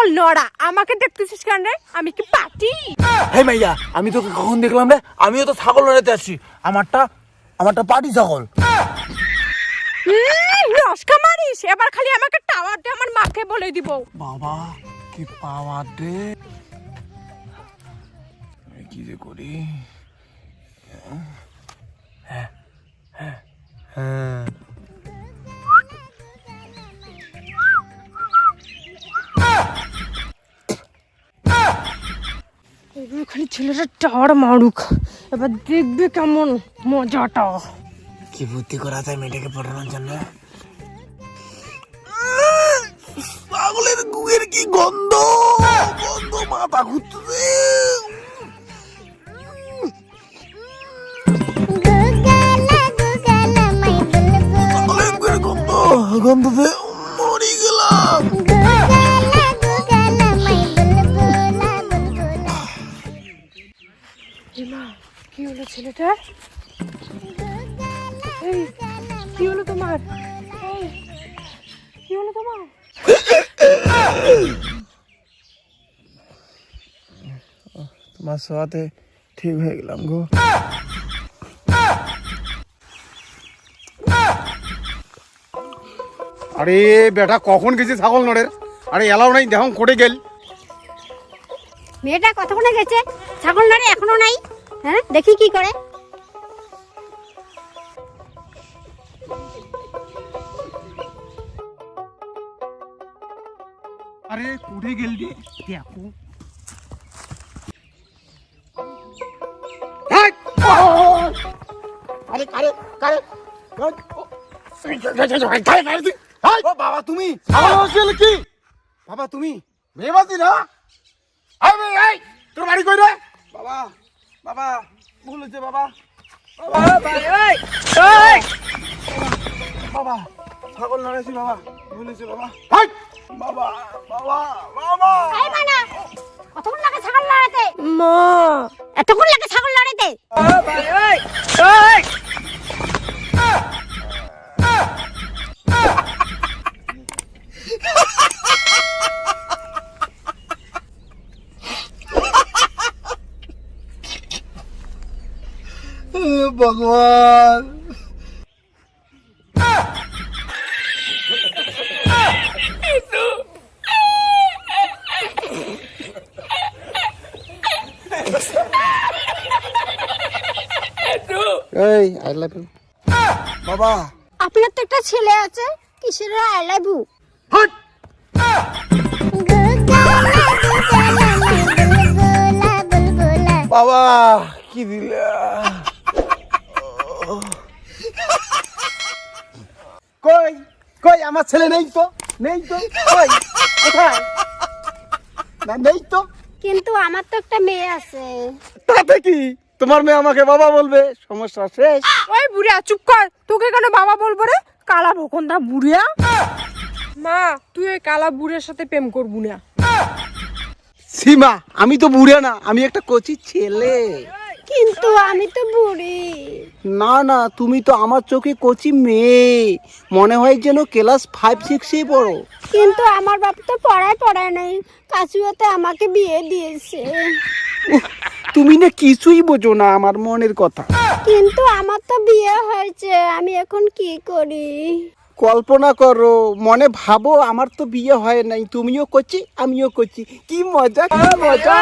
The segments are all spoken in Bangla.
ছাগল নড়া আমাকে দেখতেছিস কেন রে? আমি কি পাটি? হে মাইয়া আমি তোকে কখন দেখলাম রে? আমিও তো ছাগল লড়াইতে আসছি। আমারটা আমারটা পাটি ছাগল। রসকা মারিস? এবার খালি আমাকে টাওয়ার দিয়ে আমার মাকে বলে দিব। বাবা কি পাওয়ার আমি কি যে করি? হ্যাঁ হ্যাঁ হ্যাঁ। এবার খালি ছেলেটা টাওয়ার মারুক। এবার দেখবে কেমন মজাটা। কি বুদ্ধি করা যায় মেয়েটাকে পড়ানোর জন্য? ছাগলের গুয়ের কি গন্ধ? গন্ধ মাথা ঘুরতেছে। গন্ধতে মরি গেলাম। কি হলো ছেলেটা? এই কি হলো তোমার? কি হলো তোমার? তোমার সোয়াতে ঠিক হয়ে গেলাম গো। আরে বেটা কখন গেছে ছাগল নড়ের আরে এলাও নাই দেখুন কোটে গেল। মেয়েটা কতক্ষণে গেছে? ছাগল নাড়ে এখনও নাই? হ্যাঁ দেখি কি করে। আরে কোটে গেল রে? দেখো। আরে কারে কারে ও বাবা তুমি! কি? বাবা তুমি! মেয়েবাদি না? আই বে তোর বাড়ি কই রে? বাবা বাবা ভুল হয়েছে বাবা। বাবা ছাগল লড়াইছি বাবা ভুল হয়েছে বাবা। হাই বাবা বাবা বাবা। মানা কতক্ষণ লাগে ছাগল লড়াইতে মা। এতক্ষণ লাগে ছাগল লড়াতে ভগবান। এই আই লাভ ইউ বাবা। আপনার তো একটা ছেলে আছে কিসের আই লাভ ইউ হাট! বাবা কি দিলা কই কই আমার ছেলে নেই তো নেই তো কই? কোথায়? না নেই তো। কিন্তু আমার তো একটা মেয়ে আছে। তাতে কি? তোমার মেয়ে আমাকে বাবা বলবে সমস্যা শেষ। ওই বুড়িয়া চুপ কর। তোকে কেন বাবা বলব রে? কালা ভোকন্দা বুড়িয়া। মা তুই ওই কালা বুড়িয়ার সাথে প্রেম করবু না। সীমা আমি তো বুড়ে না আমি একটা কচি ছেলে। কিন্তু আমি তো বুড়ি। না না তুমি তো আমার চোখে কচি মেয়ে। মনে হয় যেন ক্লাস ফাইভ সিক্সেই পড়ো। কিন্তু আমার বাপ তো পড়ায় পড়ায় নাই। কাচুয়াতে আমাকে বিয়ে দিয়েছে। তুমি না কিছুই বোঝো না আমার মনের কথা। কিন্তু আমার তো বিয়ে হয়েছে আমি এখন কি করি? কল্পনা করো মনে ভাবো আমার তো বিয়ে হয় নাই। তুমিও করছি আমিও করছি কি মজা কি মজা।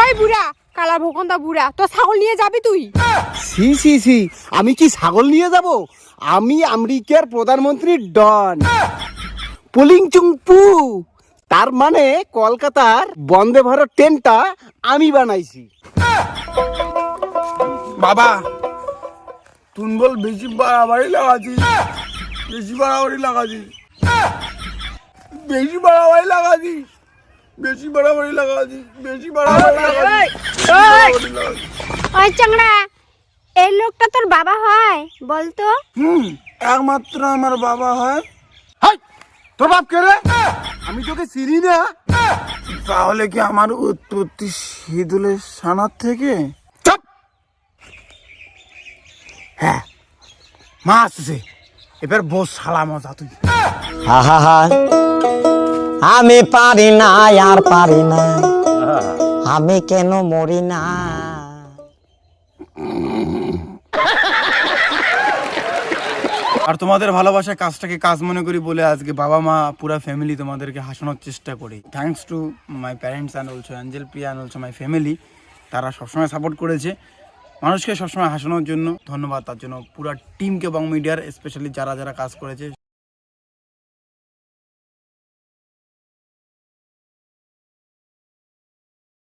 ওই বুড়া কালা ভোকন্দা বুড়া তো ছাগল নিয়ে যাবি তুই? সি সি সি আমি কি ছাগল নিয়ে যাব? আমি আমেরিকার প্রধানমন্ত্রী ডন। পুলিং চুংপু তার মানে কলকাতার বন্দে ভারত ট্রেনটা আমি বানাইছি। বাবা তুন বল বেশি বাড়াবাড়ি লাগাছি বেশি বাড়াবাড়ি লাগাছি বেশি বাড়াবাড়ি লাগাছি বেশি বাড়াবাড়ি লাগাছি বেশি বাড়াবাড়ি লাগাছি ওই চাংড়া এই লোকটা তোর বাবা হয় বলতো হুম একমাত্র আমার বাবা হয় হাই তোর বাপ কে রে আমি তোকে চিনি না। তাহলে কি আমার উৎপত্তি সিঁদুলের সানার থেকে? চুপ। হ্যাঁ মা আসছে। এবার বস শালা মজা তুই। হা হা হা আমি পারি না, আর পারি না। আমি কেন মরি না? আর তোমাদের ভালোবাসা কাজটাকে কাজ মনে করি বলে আজকে বাবা মা পুরো ফ্যামিলি তোমাদেরকে হাসানোর চেষ্টা করি। Thanks to my parents and also angel Priya and also my family তারা সবসময় সাপোর্ট করেছে। মানুষকে সবসময় হাসানোর জন্য ধন্যবাদ। তার জন্য পুরো টিমকে এবং মিডিয়ার স্পেশালি যারা যারা কাজ করেছে